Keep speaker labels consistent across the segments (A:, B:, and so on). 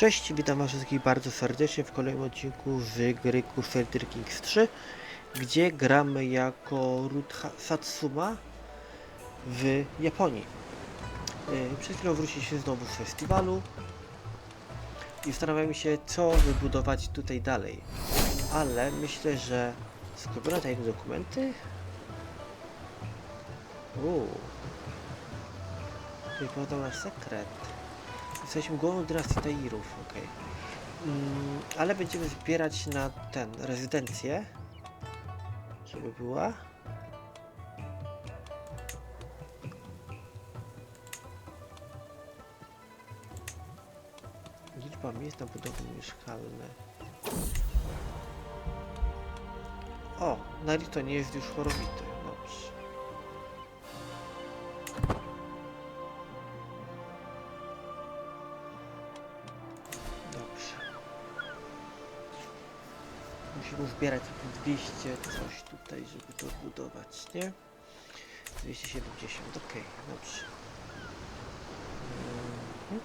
A: Cześć, witam was wszystkich bardzo serdecznie w kolejnym odcinku z gry Crusader Kings 3, gdzie gramy jako Rut Satsuma w Japonii. Yy, Przed chwilą wróciliśmy znowu z festiwalu i zastanawiamy się, co wybudować tutaj dalej. Ale myślę, że skoro tajne dokumenty. Uuu. Wypadał nasz sekret. Jesteśmy głową dynastii Tairów, okej. Mm, ale będziemy zbierać na ten, rezydencję. Żeby była. Liczba miejsc na budowle mieszkalne. O, Narito nie jest już chorowity. Zbierać jakieś 200 coś tutaj, żeby to budować, nie? 270, ok, dobrze. Mhm.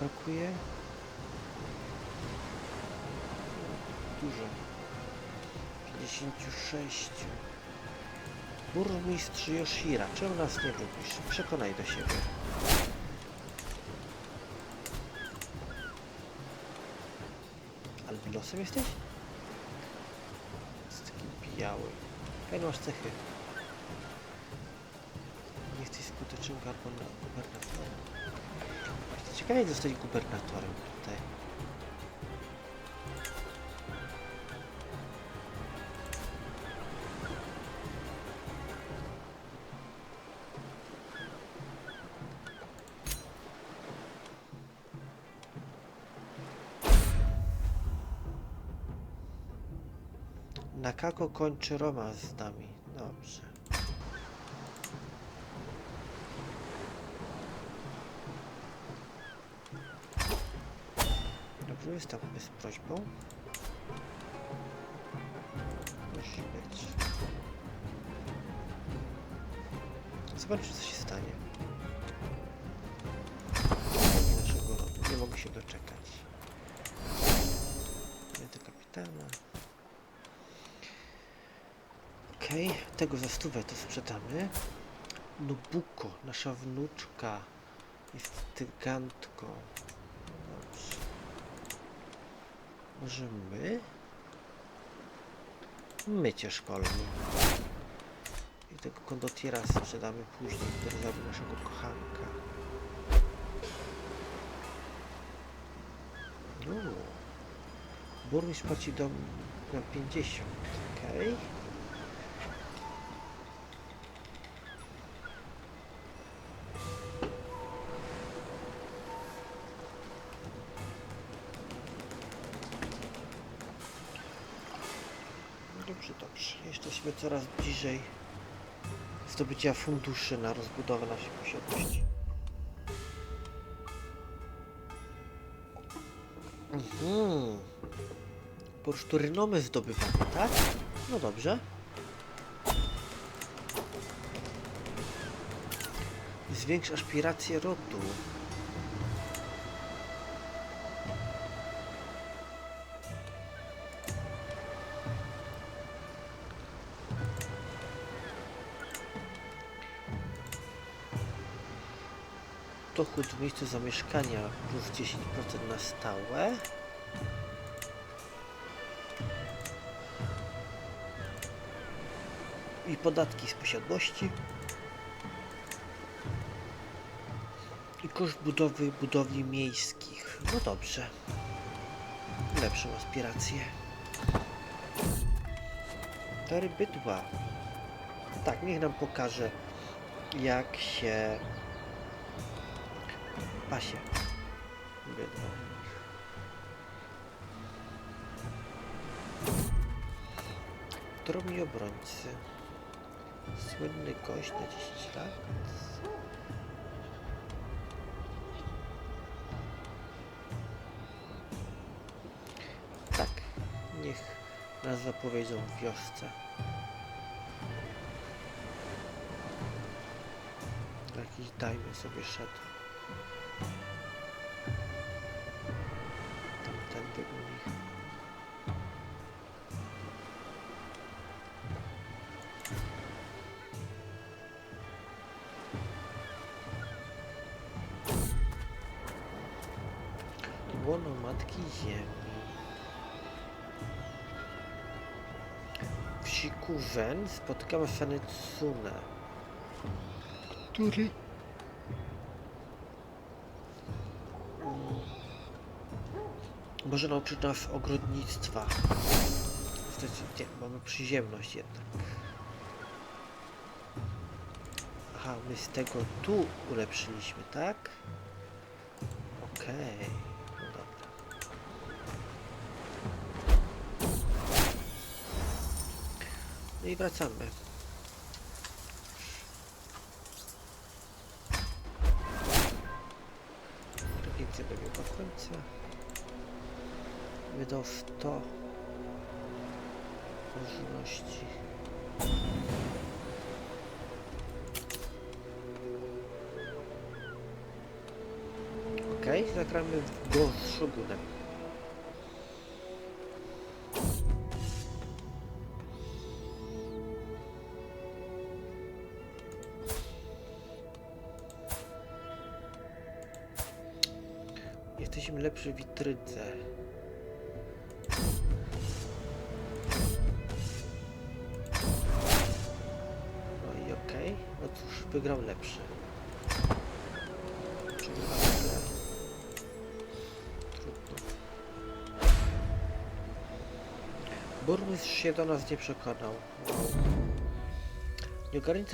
A: Brakuje? Dużo. 56. Burmistrz Yoshira. Czemu nas nie lubisz? Przekonaj do siebie. Ale losem jesteś? Jest taki biały. Fajne masz cechy. Nie jesteś skutecznym gubernatorem. Ciekawie jak zostać gubernatorem Nakako kończy romans z nami. Dobrze. Dobrze, wystąpmy z prośbą. Musi być. Zobaczmy, co się Okej, tego za stówę to sprzedamy. Nobuko, nasza wnuczka, jest tygantką. Dobrze. Może my? My cię szkolmy. I tego kondotiera sprzedamy później, który zabił naszego kochanka. Uuu. Burmistrz płaci dom na 50, okej. Dobrze, dobrze. Jesteśmy coraz bliżej zdobycia funduszy na rozbudowę naszej posiadłości. Mhm. Bursztyrynomy zdobywamy, tak? No dobrze. Zwiększ aspiracje rodu. Dochód w miejscu zamieszkania plus 10% na stałe. I podatki z posiadłości. I koszt budowy budowli miejskich. No dobrze. Lepszą aspirację. Tory bydła. Tak, niech nam pokaże jak się pasie. Wiadomo. Drobni obrońcy. Słynny gość na 10 lat. Tak, niech nas zapowiedzą w wiosce. Jakiś dajmy sobie szedł. Łono Matki Ziemi. W Shikuzen spotykamy Sanetsune, który może nauczyć nas ogrodnictwa. Zdecydowanie mamy przyziemność jednak. Aha, my z tego tu ulepszyliśmy, tak? Okej, no I wracamy. Więcej dobiegła końca. Wydał 100 możliwości. Okej, okay, zagramy go z. W witrydze. No i okej, no cóż, wygrał lepszy. Burmistrz się do nas nie przekonał. Wow.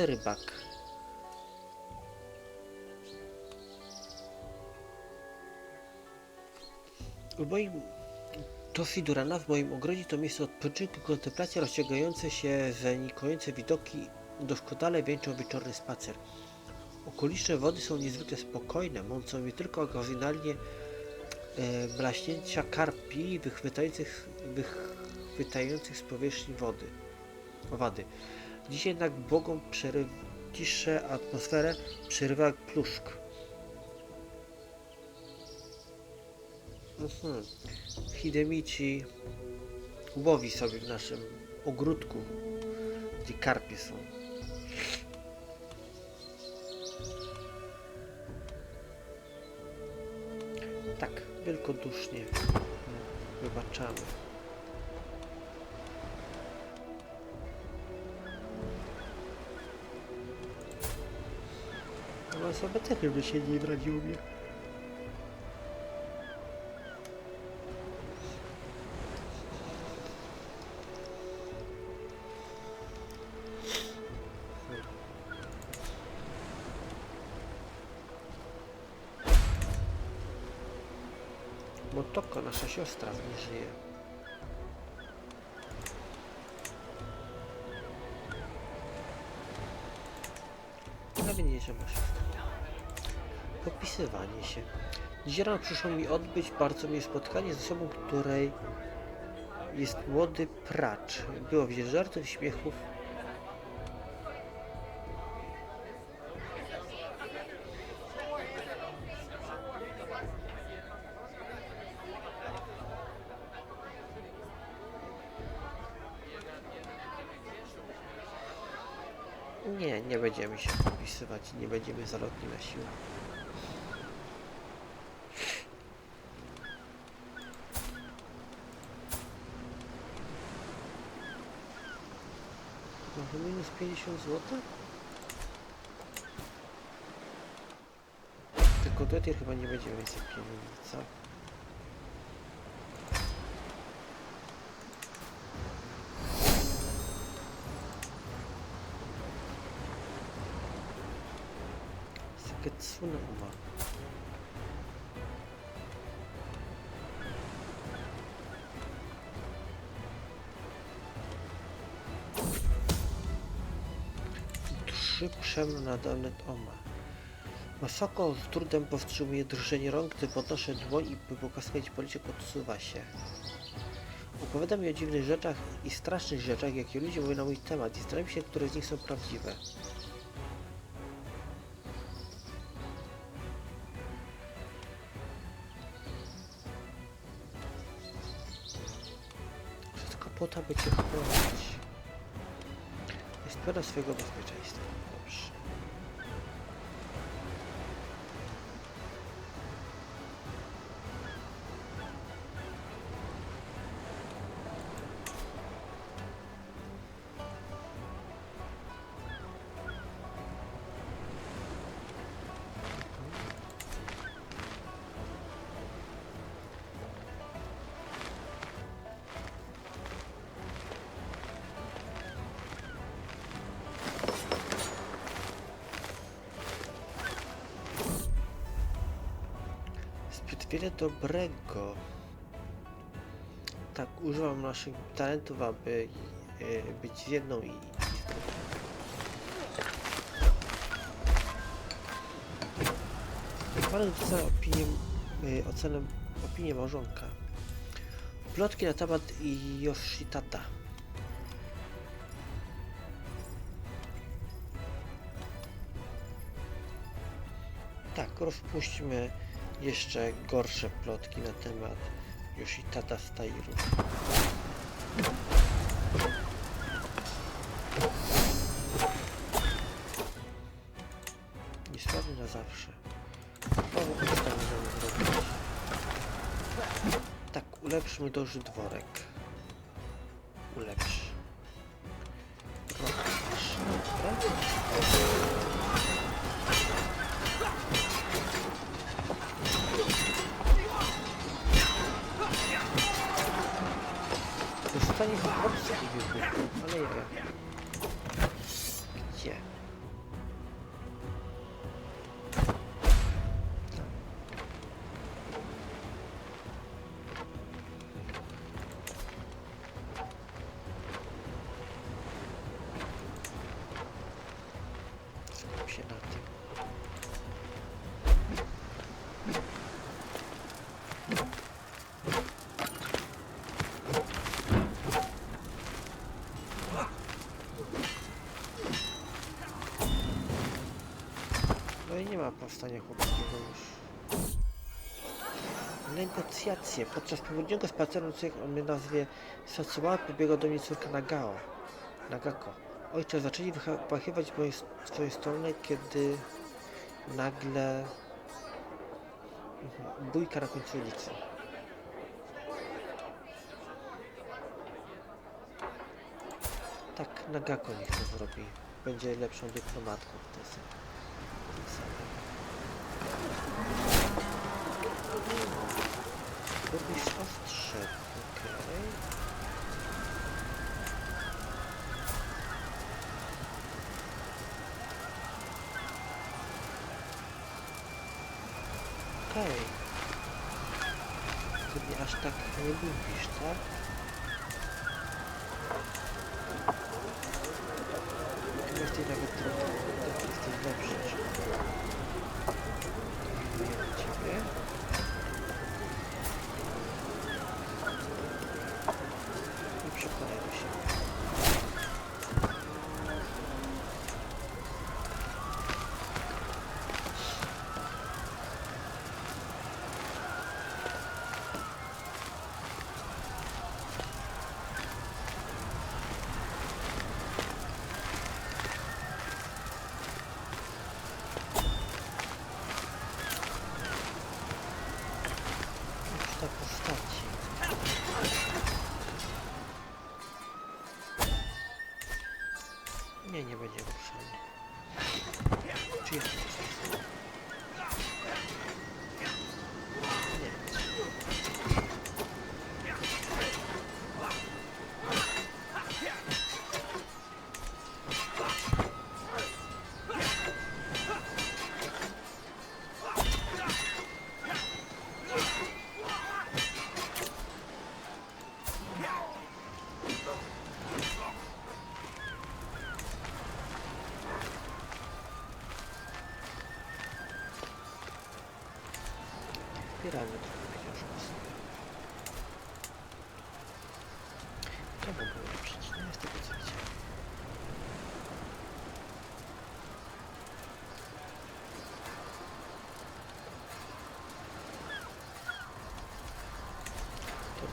A: Rybak. W moim to Fidurana w moim ogrodzie to miejsce odpoczynku, kontemplacja, rozciągające się zanikojące widoki, doskonale wieńczą wieczorny spacer. Okoliczne wody są niezwykle spokojne, mącą je tylko okazjonalnie e, blaśnięcia karpi wychwytających, wychwytających z powierzchni wody. Owady. Dziś jednak bogom przeryw, ciszę atmosferę przerywa pluszk. Mhm. Hidemichi łowi sobie w naszym ogródku, gdzie karpie są. Tak, wielkodusznie wybaczamy. Ale osoba też by się nie wraził mnie. Motoko, nasza siostra, nie żyje. Nawet nie, że ma siostrę. Popisywanie się. Dziś rano przyszło mi odbyć bardzo miłe spotkanie z osobą, której jest młody pracz. Było wiele żartów, śmiechów. Nie, nie będziemy się popisywać i nie będziemy zalotni na siłę. Może minus 50 zł? Tylko tutaj chyba nie będziemy więcej pieniędzy, co? Saketsune Uma. Trzy przemno na dolnet Oma. Masoko z trudem powstrzymuje drżenie rąk, gdy podnoszę dłoń i by pokaskać policzek odsuwa się. Opowiada mi o dziwnych rzeczach i strasznych rzeczach, jakie ludzie mówią na mój temat i zastanawiam się, które z nich są prawdziwe. Po to, by cię chronić. Jest pewna swojego bezpieczeństwa. Wiele dobrego. Tak, używam naszych talentów, aby e, być jedną i... Pan rzuca opinię, e, ocenę, opinię małżonka. Plotki na temat Yoshitata. Tak, rozpuśćmy jeszcze gorsze plotki na temat Yoshitata Stairu. Niesławny na zawsze. Tak, ulepszmy duży dworek. Ulepsz. Dobra. Ini buat. Nie ma powstania chłopskiego już. Negocjacje. Podczas południowego spaceru, co o nazwie Satsuma, pobiegła do mnie córka Nagao. Nagako. Ojcze, zaczęli wypachywać w twoją stronę, kiedy nagle... Mhm, Bójka na końcu ulicy. Tak, Nagako niech to zrobi. Będzie lepszą dyplomatką w tej samej. w tej samej. Burmistrz ostrzegł, okej. Okej. Ty mnie aż tak nie lubisz, tak? Chyba ty nawet trochę tak jesteś lepszy.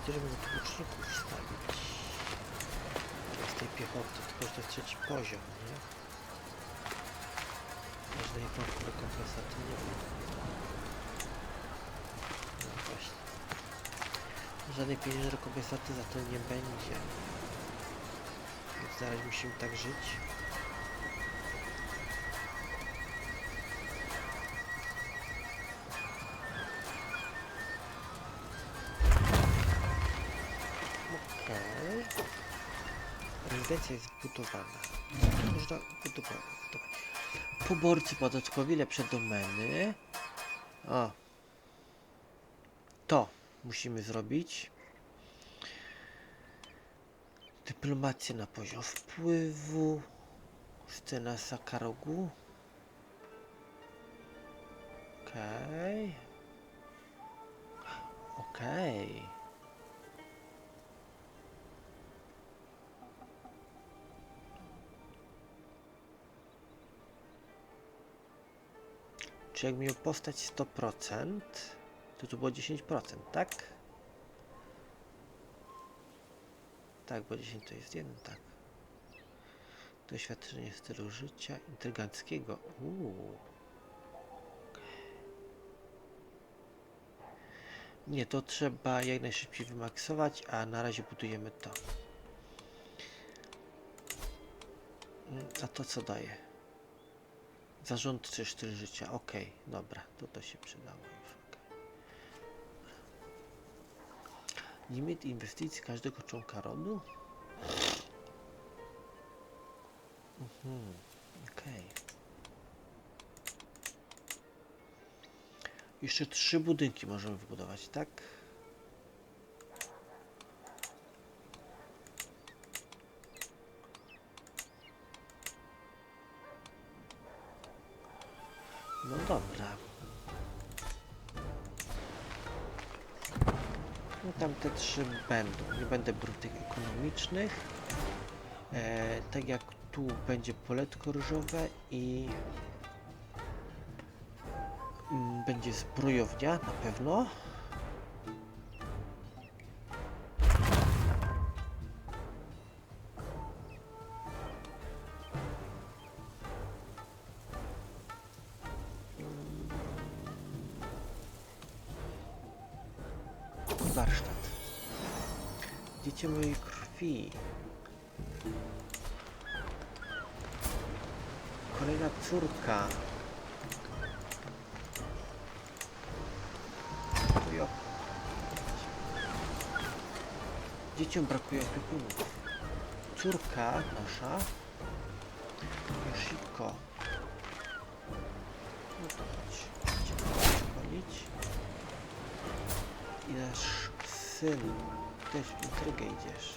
A: To gdzie żeby tu łuczników wstawić? Z tej piechoty, tylko że to jest trzeci poziom, nie? Każdej wątku rekompensaty nie ma. No właśnie. Żadnej pieniężnej rekompensaty za to nie będzie. Więc zaraz musimy tak żyć. Rezydencja jest zbudowana. Można budować. Poborcy podatkowi, lepsze domeny. O. To musimy zrobić. Dyplomację na poziom wpływu. Scena Sakarogu. Okej. Okej. Czy jak miał postać 100%, to tu było 10%, tak? Tak, bo 10 to jest jeden, tak. Doświadczenie stylu życia intryganckiego. Uuu. Nie, to trzeba jak najszybciej wymaksować, a na razie budujemy to. Mm, A to co daje? Zarządczy styl życia. Okej, dobra, to to się przydało. Limit inwestycji każdego członka rodu? Mhm, okej. Jeszcze trzy budynki możemy wybudować, tak? Będą. Nie będę brał tych ekonomicznych. E, tak jak tu będzie poletko ryżowe i mm, będzie zbrojownia na pewno. Warsztat. Dziecię mojej krwi. Kolejna córka. Ojo. Dzieciom brakuje opiekunów. Córka nasza. Yoshiko. No to chodź. Będziemy szkolić. I nasz syn. Też w intrygę idziesz.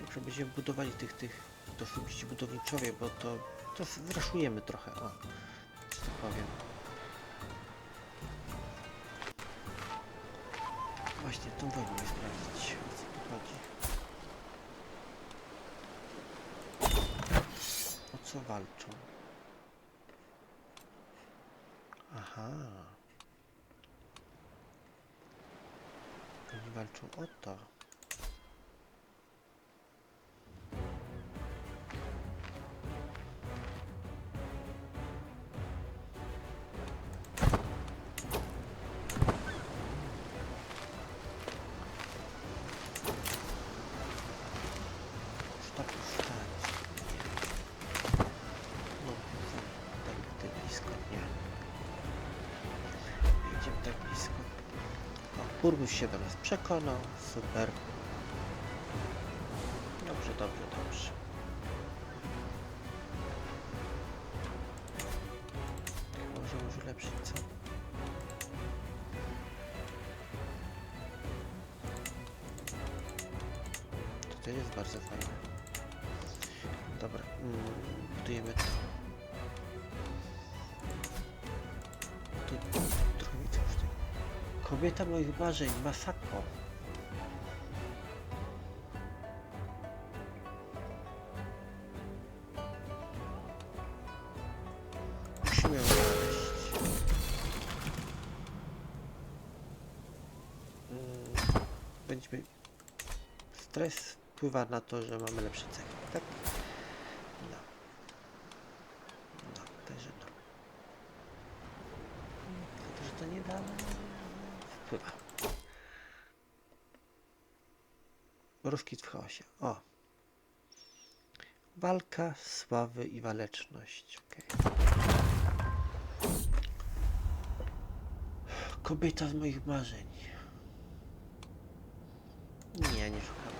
A: Dobrze, będziemy budowali tych, tych, to ci budowniczowie, bo to, to zraszujemy trochę, o, że tak powiem. Właśnie, tą wojnę sprawdzić, o co tu chodzi. O co walczą? Aha. Oni walczą o to. Burmistrz się do nas przekonał. Super. Dobrze, dobrze, dobrze. ulepszyć, co? To jest bardzo fajne. Dobra, mm, budujemy to. Kobieta moich marzeń, Masako. Musimy ją znaleźć. Mm, Będziemy... Stres wpływa na to, że mamy lepsze cechy, tak? No. No, także no. To, że to nie da... Wpływa. O. Walka, sławy i waleczność. Okej. Kobieta z moich marzeń. Nie, nie szukamy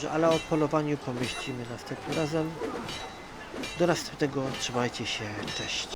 A: Dobrze, ale o polowaniu pomyślimy następnym razem. Do następnego, trzymajcie się, cześć.